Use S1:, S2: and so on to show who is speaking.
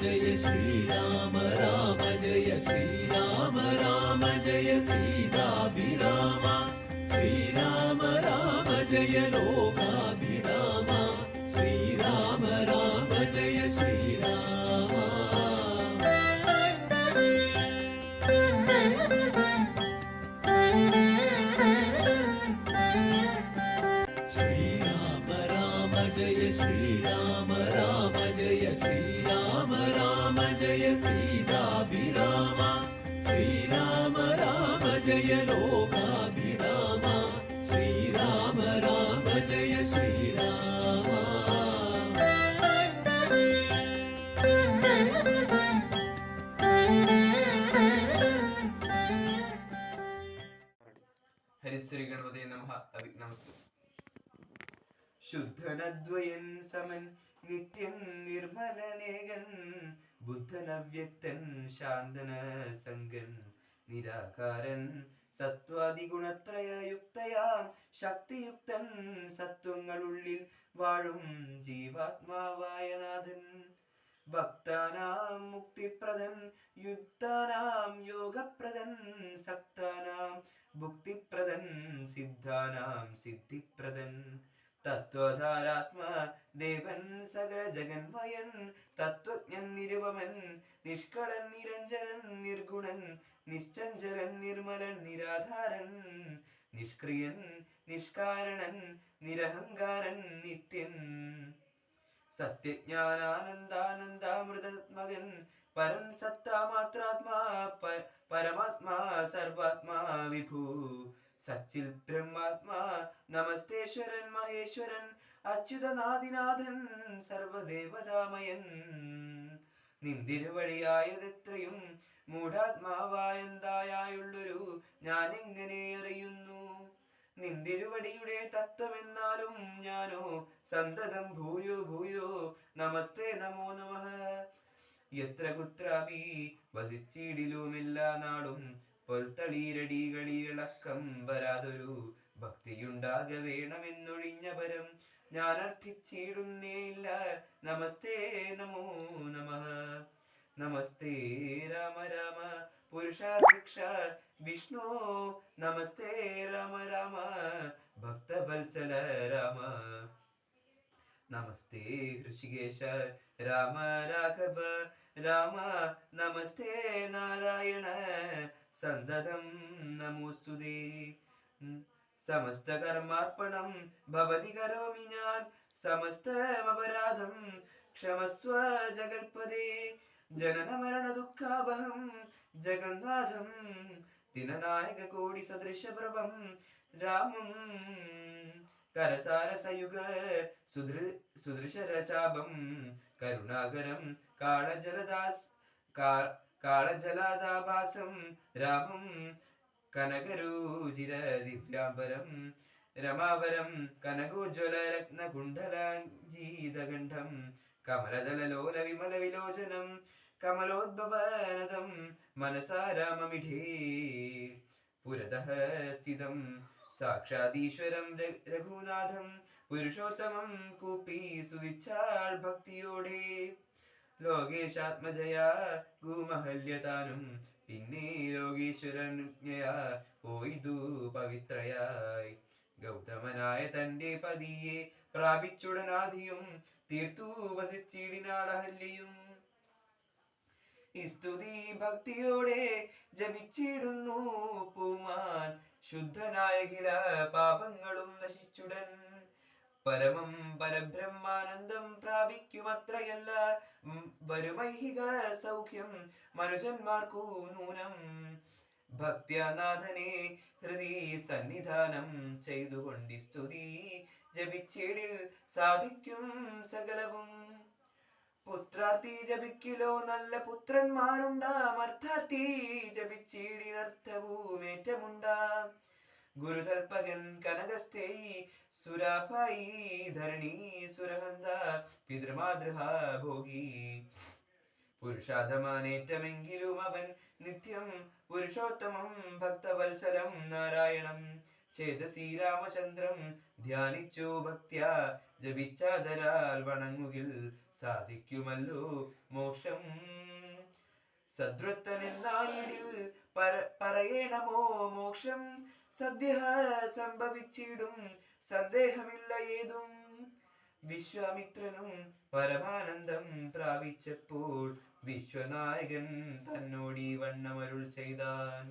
S1: జయ శ్రీరామ రామ జయ శ్రీరామ రామ జయ సీతాభిరామ శ్రీరామ రామ జయ లోకాభిరామ శ్రీరామ రామ జయ శ్రీరామ
S2: శ్రీరామ రామ జయ శ్రీరామ ശുദ്ധനദ്വയൻ സമൻ നിത്യം നിർമ്മലനേകൻ ബുദ്ധനവ്യക്തൻ ശാന്തന സംഗൻ നിരാകാരൻ സത്വാദിഗുണത്രയയുക്തയാം ശക്തിയുക്തൻ സത്വങ്ങളുള്ളിൽ വാഴും ജീവാത്മാവായ നാഥൻ. ഭക്താനാം മുക്തിപ്രദൻ യുക്തനാം യോഗപ്രദൻ സക്താനാം ഭുക്തിപ്രദൻ സിദ്ധാനാം സിദ്ധിപ്രദൻ. തത്വധാരാത്മ സകല ജഗന്മയൻ തത്വജ്ഞൻ നിരുപമൻ നിഷ്കളൻ നിരഞ്ജനൻ നിർഗുണൻ നിശ്ചഞ്ചലൻ നിർമ്മലൻ നിരാധാരൻ നിഷ്ക്രിയൻ നിഷ്കാരണൻ നിരഹങ്കാരൻ നിത്യൻ. സത്യജ്ഞാനാനന്ദാനന്ദാമൃതമകൻ പരൻ സത്താമാത്രാത്മാ മാത്രാത്മാ പരമാത്മാ സർവാത്മാ വിഭൂ. സച്ചിൽ ബ്രഹ്മാത്മാ നമസ്തേശ്വരൻ മഹേശ്വരൻ അച്യുതനാദിനാഥൻ സർവദേവതാമയൻ. നിന്തിരുവഴിയായതെത്രയും മൂഢാത്മാവായന്തായുള്ളൊരു ഞാനെങ്ങനെ അറിയുന്നു? നിന്തിരുവടിയുടെ തത്വമെന്നാലും ഞാനോ സന്തതം ഭൂയോ ഭൂയോ. നമസ്തേ നമോ നമഃ. എത്ര കുത്രാപി വസിച്ചിടിലുമില്ല നാടും. പൊൽത്തളീരടികളിളക്കം വരാതൊരു ഭക്തിയുണ്ടാക വേണമെന്നൊഴിഞ്ഞ പരം ഞാൻ അർത്ഥിച്ചിടുന്നേയില്ല. നമസ്തേ നമോ നമ. നമസ്തേ രാമ രാമ. പുരുഷാധിക്ഷ വിഷ്ണു നമസ്തേ രാമ രാമ ഭക്തവത്സല രാമ നമസ്തേ ഋഷികേശ രാമ രാഘവ രാമ നമസ്തേ നാരായണ സന്തതം നമോസ്തുതേ സമസ്തകർമാർപ്പണം ഭവതി കരോമി ഞാൻ സമസ്തമപരാധം ക്ഷമസ്വ ജഗൽപദേ ജനന മരണ ദുഃഖാവഹം ജഗന്നാഥം ദിനനായക കോടി സദൃശപ്രഭം രാമം കരസാരസയുഗ സുദൃ സുദൃശരചാപം കരുണാകരം കാളജലദാസ് കാ- കാളജലാദാഭാസം രാമം കനകരൂചിര ദിവ്യാംബരം രമാവരം കനകോജ്വല രത്നകുണ്ഡലാഞ്ജീതകണ്ഠം കമലദലലോല വിമല വിലോചനം കമലോദ്ഭവനതം മനസാരാമമിഠേ പുരതഃ സ്ഥിതം സാക്ഷാദീശ്വരം രഘുനാഥം പുരുഷോത്തമം കൂപ്പി സുതിച്ചാൾ ഭക്തിയോടെ. ലോകേശാത്മജയ ഗുമഹല്യതാനും പിന്നെ ലോകേശ്വരനുജ്ഞയാ പോയിതു പവിത്രയായി. ഗൗതമനായ തന്റെ പതിയെ പ്രാപിച്ചുടനാധിയും തീർത്തു വസിച്ചിടിനാടഹല്യയും സ്തുതി ഭക്തിയോടെ ജപിച്ചിടുന്നു പൂമാൻ ശുദ്ധനായകില പാപങ്ങളും നശിച്ചുടൻ. പരമം പരബ്രഹ്മാനന്ദം പ്രാപിക്കുമത്രയല്ല. വരുമൈഹിക സൗഖ്യം മനുജന്മാർക്കു നൂനം. ഭക്തിയാനാഥനെ ഹൃദി സന്നിധാനം ചെയ്തുകൊണ്ട് സ്തുതി ജപിച്ചിടിൽ സാധിക്കും സകലവും. പുത്രാർത്ഥി ജപിക്കിലോ നല്ല പുത്രന്മാരുണ്ടാം. അർത്ഥാർത്ഥി ജപിച്ചിടിനർത്ഥവുമേറ്റമുണ്ടാം ഗുരുതൽപകൻ കനകസ്ഥേയി സുരാപായി ധരണി സുരഹന്ത പിതൃമാതൃഹ ഭോഗി. പുരുഷാധമാനേറ്റമെങ്കിലും അവൻ നിത്യം പുരുഷോത്തമം ഭക്തവത്സലം നാരായണം. ചേതസി ശ്രീരാമചന്ദ്രം ധ്യാനിച്ചു ഭക്ത്യ. ജപിച്ചാതരാൽ വണങ്ങുകിൽ സാധിക്കുമല്ലോ മോക്ഷം. സദ്വൃത്തനെന്നായിടിൽ പര പറയണമോ മോക്ഷം? സദ്യ സംഭവിച്ചിടും സന്ദേഹമില്ല ഏതും. വിശ്വാമിത്രനും പരമാനന്ദം പ്രാപിച്ചപ്പോൾ വിശ്വനായകൻ തന്നോടീ വണ്ണമരുൾ ചെയ്താൻ